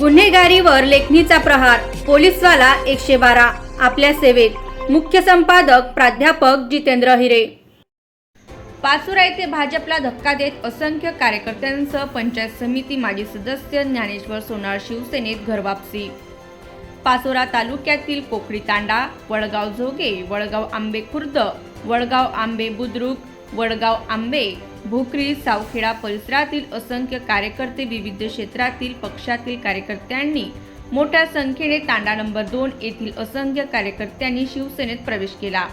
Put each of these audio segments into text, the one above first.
गुन्हेगारीवर लेखणीचा प्रहार पोलीसवाला एकशे बारा आपल्या सेवेत. मुख्य संपादक प्राध्यापक जितेंद्र हिरे. पासुरा येथे भाजपला धक्का देत असंख्य कार्यकर्त्यांसह पंचायत समिती माजी सदस्य ज्ञानेश्वर सोनार शिवसेनेत घरवापसी. पाचोरा तालुक्यातील कोकडी तांडा वडगाव झोगे वडगाव आंबे खुर्द वडगाव आंबे बुद्रुक वडगाव आंबे भोकरी सावखेडा परिसरातील असंख्य कार्यकर्ते विविध क्षेत्रातील पक्षातील कार्यकर्त्यांनी मोठ्या संख्येने तांडा नंबर दोन येथील असंख्य कार्यकर्त्यांनी शिवसेनेत प्रवेश केला.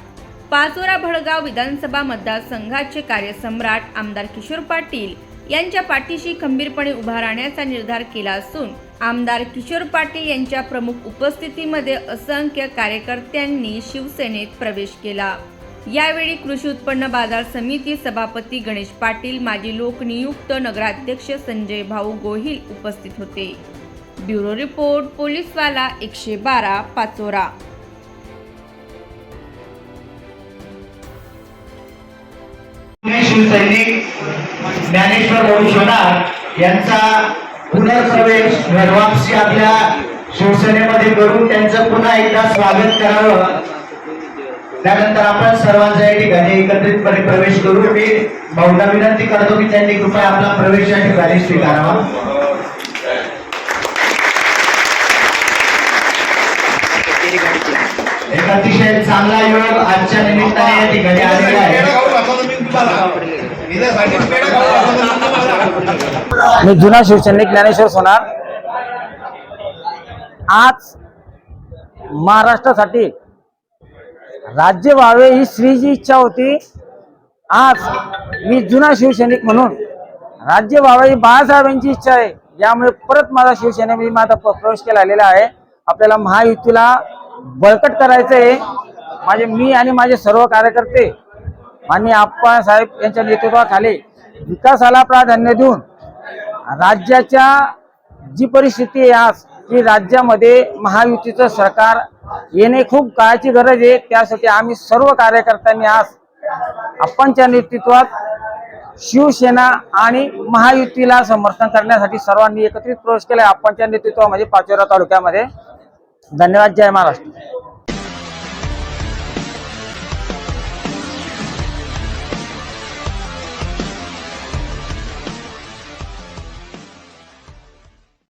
पाचोरा भडगाव विधानसभा मतदारसंघाचे कार्यसम्राट आमदार किशोर पाटील यांच्या पाठीशी खंबीरपणे उभा राहण्याचा निर्धार केला असून आमदार किशोर पाटील यांच्या प्रमुख उपस्थितीमध्ये असंख्य कार्यकर्त्यांनी शिवसेनेत प्रवेश केला. यावेळी कृषी उत्पन्न बाजार समिती सभापती गणेश पाटील माजी लोकनियुक्त नगराध्यक्ष संजय भाऊ गोहिल उपस्थित होते. ब्युरो रिपोर्ट पोलीसवाला एकशे बारा पाचोरा. शिवसैनिक ज्ञानेश्वर भाऊ सोनार यांचा पुनर्प्रवेश घरवापसी आपल्या शिवसेनेमध्ये करून त्यांचं पुन्हा एकदा स्वागत करावं. त्यानंतर आपण सर्वांचा या ठिकाणी एकत्रितपणे प्रवेश करू. मी भाऊला विनंती करतो की त्यांनी कृपया आपला प्रवेश या ठिकाणी स्वीकारावा. एक अतिशय चांगला योग आजच्या निमित्ताने या ठिकाणी आलेला आहे. मी जुना शिवसैनिक ज्ञानेश्वर सोनार. आज महाराष्ट्रासाठी राज्य व्हावे ही श्रीची इच्छा होती. आज मी जुना शिवसैनिक म्हणून राज्य व्हावे ही बाळासाहेबांची इच्छा आहे. यामुळे परत माझा शिवसेनेमध्ये माझा प्रवेश केला आलेला आहे. आपल्याला महायुतीला बळकट करायचं आहे. माझे मी आणि माझे सर्व कार्यकर्ते आणि आप्पा साहेब यांच्या नेतृत्वाखाली विकासाला प्राधान्य देऊन राज्याच्या जी परिस्थिती आहे आज की राज्यामध्ये महायुतीचं सरकार येणे खूप काळाची गरज आहे. त्यासाठी आम्ही सर्व कार्यकर्त्यांनी आज आपणच्या नेतृत्वात शिवसेना आणि महायुतीला समर्थन करण्यासाठी सर्वांनी एकत्रित प्रवेश केला आपणच्या नेतृत्वामध्ये पाचोरा तालुक्यामध्ये. धन्यवाद. जय महाराष्ट्र.